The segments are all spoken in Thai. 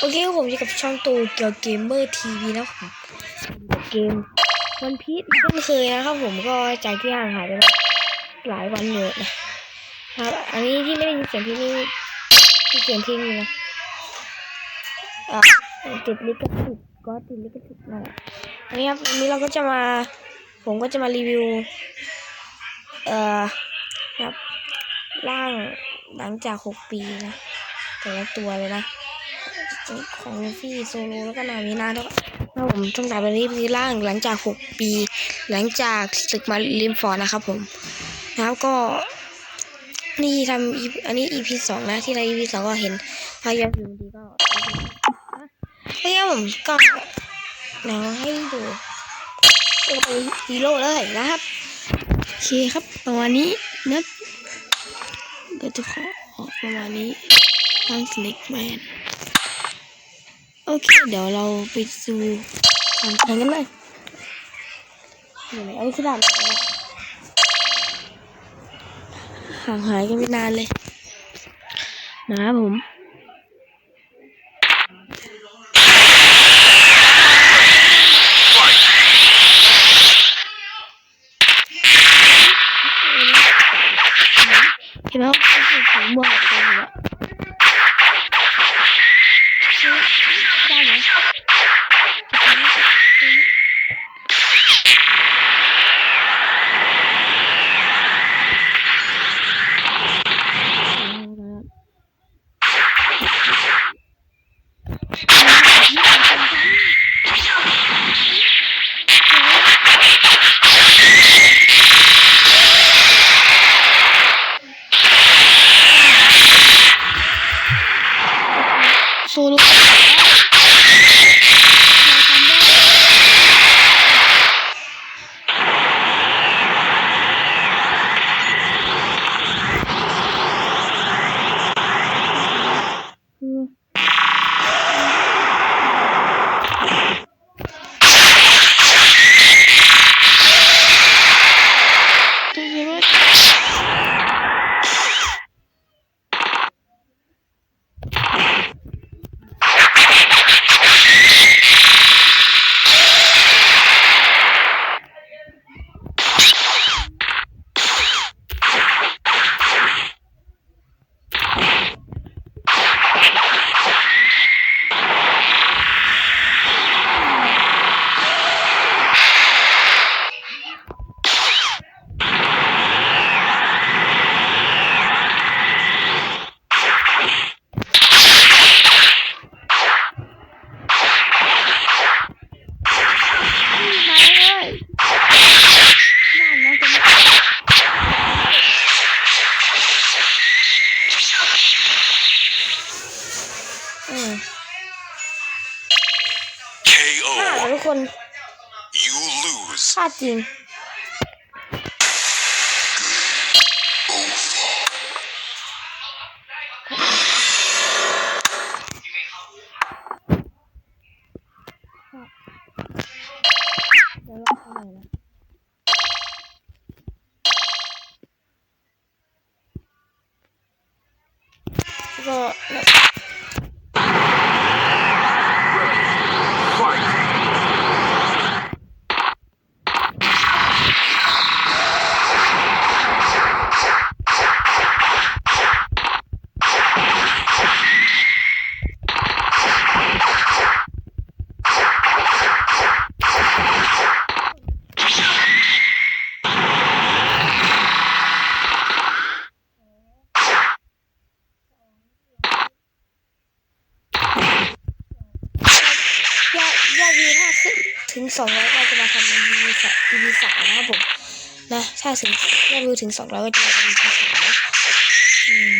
โอเคผมอยู่กับช่องตูเกียวเกมเมอร์ทีวีนะครับเกมวันพีชเช่นเคยนะครับผมก็จากที่ห่างหายไปหลายวันเลยนะครับ อันนี้ที่ไม่ได้ยินเสียงพี่นี่ที่เสียงพี่นี่นะอ่าติดลิขสิทธิ์ก็ติดลิขสิทธิ์นั่นแหละอันนี้ครับวันนี้เราก็จะมา ผมก็จะมารีวิว เอ่อครับร่างหลังจากหกปีนะแต่ละตัวเลยนะ ของลูฟี่โซโลแล้วก็นามินาแล้วก็แล้วผมต้องตามไปรีบร่างหลังจากหกปี หลังจากศึกมาริมฟอร์นะครับผมนะครับก็นี่ทำอันนี้ EP สองนะที่ใน EP สองก็เห็นพายาอยู่ดีก็พยายผมก็แนวให้ดูก็เป็นฮีโร่เลยนะครับโอเคครับประมาณนี้นะก็จะขอออกประมาณนี้ตั้งสเน็กแมน โอเค เดี๋ยวเราไปดูการแข่งกันเลยเดี๋ยวไหนอันนี้คือด่านไหนวะห่างหายกันไปนานเลย นะครับผม KO. ฆ่าทุกคน You lose. ฆ่าจริงเดี๋ยวเราเอาใหม่นะแล้วก็เนี่ย ยอดยอดวิวถ้าขึ้นถึง สองร้อยเราจะมาทำ EP สาม EP สามนะครับผมนะถ้าถึงยอดวิวถึงสองร้อยก็จะมาทำ EP สามนะอืม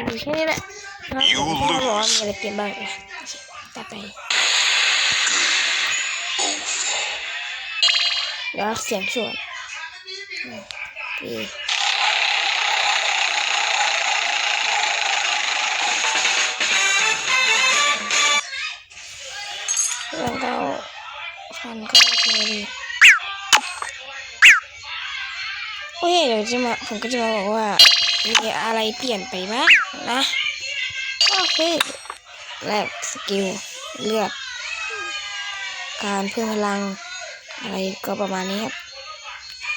KO เวลาดีๆแค่นี้แหละนะครับ You ผมก็บอกว่า lose มีอะไรเกมบ้างนะตัดไปเดี๋ยวเสียงส่วนอืมดีแล้วก็ฟันก็ใช้ดีโอเคเดี๋ยวจะมาผมก็จะมาบอกว่า มีอะไรเปลี่ยนไปบ้างนะโอเคแรกสกิลเลือดการเพิ่มพลัง อะไรก็ประมาณนี้ครับ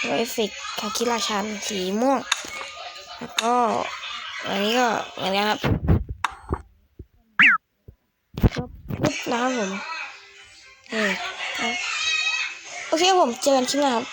แล้วเอฟเฟกต์คาคิราชันสีม่วง แล้วก็อันนี้ก็เหมือนกันครับก็ปุ๊บนะครับผมเออโอเคผมเจอกันคลิปหน้าครับ